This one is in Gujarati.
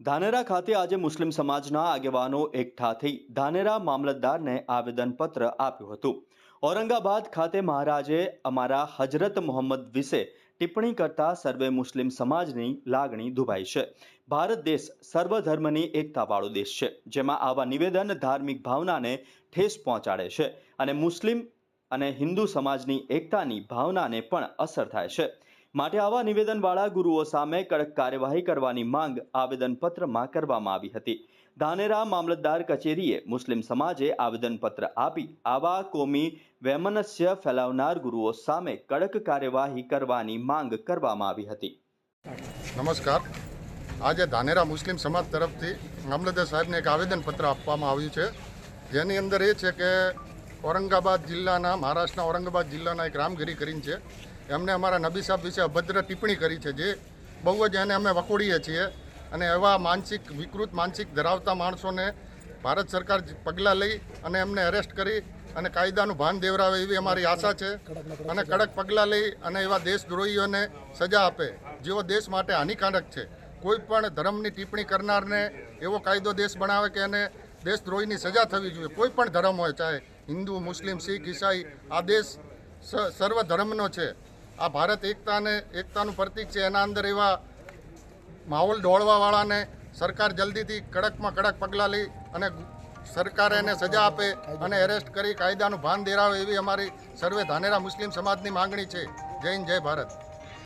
ધાનેરા ખાતે આજે મુસ્લિમ સમાજના આગેવાનો એકઠા થઈ ધાનેરા મામલતદારને આવેદનપત્ર આપ્યું હતું. ઔરંગાબાદ ખાતે મહારાજે અમારા હજરત મોહમ્મદ વિશે ટિપ્પણી કરતા સર્વે મુસ્લિમ સમાજની લાગણી દુભાઈ છે. ભારત દેશ સર્વધર્મની એકતાવાળો દેશ છે, જેમાં આવા નિવેદન ધાર્મિક ભાવનાને ઠેસ પહોંચાડે છે અને મુસ્લિમ અને હિન્દુ સમાજની એકતાની ભાવનાને પણ અસર થાય છે. માટે આવા નિવેદનવાળા ગુરુઓ સામે કડક કાર્યવાહી કરવાની માંગ આવેદનપત્રમાં કરવામાં આવી હતી. ધાનેરા મામલતદાર કચેરીએ મુસ્લિમ સમાજે આવેદનપત્ર આપી આવા કોમી વૈમનસ્ય ફેલાવનાર ગુરુઓ સામે કડક કાર્યવાહી કરવાની માંગ કરવામાં આવી હતી. નમસ્કાર. આજે ધાનેરા મુસ્લિમ સમાજ તરફથી મામલતદાર સાહેબને એક આવેદનપત્ર આપવામાં આવ્યું છે. જેની અંદર એ છે કે ઔરંગાબાદ જિલ્લાના, મહારાષ્ટ્રના ઔરંગાબાદ જિલ્લાના એક રામગીરી કરીને છે. એમને અમારા નબી સાહેબ વિશે અભદ્ર ટિપ્પણી કરી છે જે બહુ જ એને અમે વખોડીએ છીએ અને એવા માનસિક, વિકૃત માનસિક ધરાવતા માણસોને ભારત સરકાર પગલાં લઈ અને એમને એરેસ્ટ કરી અને કાયદાનું ભાન દેવરાવે એવી અમારી આશા છે અને કડક પગલાં લઈ અને એવા દેશદ્રોહીઓને સજા આપે, જેઓ દેશ માટે હાનિકારક છે. કોઈ પણ ધર્મની ટિપ્પણી કરનારને એવો કાયદો દેશ બનાવે કે એને દેશદ્રોહીની સજા થવી જોઈએ. કોઈ પણ ધર્મ હોય, ચાહે હિન્દુ, મુસ્લિમ, શીખ, ઈસાઈ, આ દેશ સર્વ ધર્મનો છે. આ ભારત એકતાને, એકતાનું પ્રતીક છે. એના અંદર એવા માહોલ ડોળવાવાળાને સરકાર જલ્દીથી કડકમાં કડક પગલાં લઈ અને સરકાર એને સજા આપે અને એરેસ્ટ કરી, કાયદાનું ભાન દેરાવે એવી અમારી સર્વે ધાનેરા મુસ્લિમ સમાજની માંગણી છે. જય હિન્દ, જય ભારત.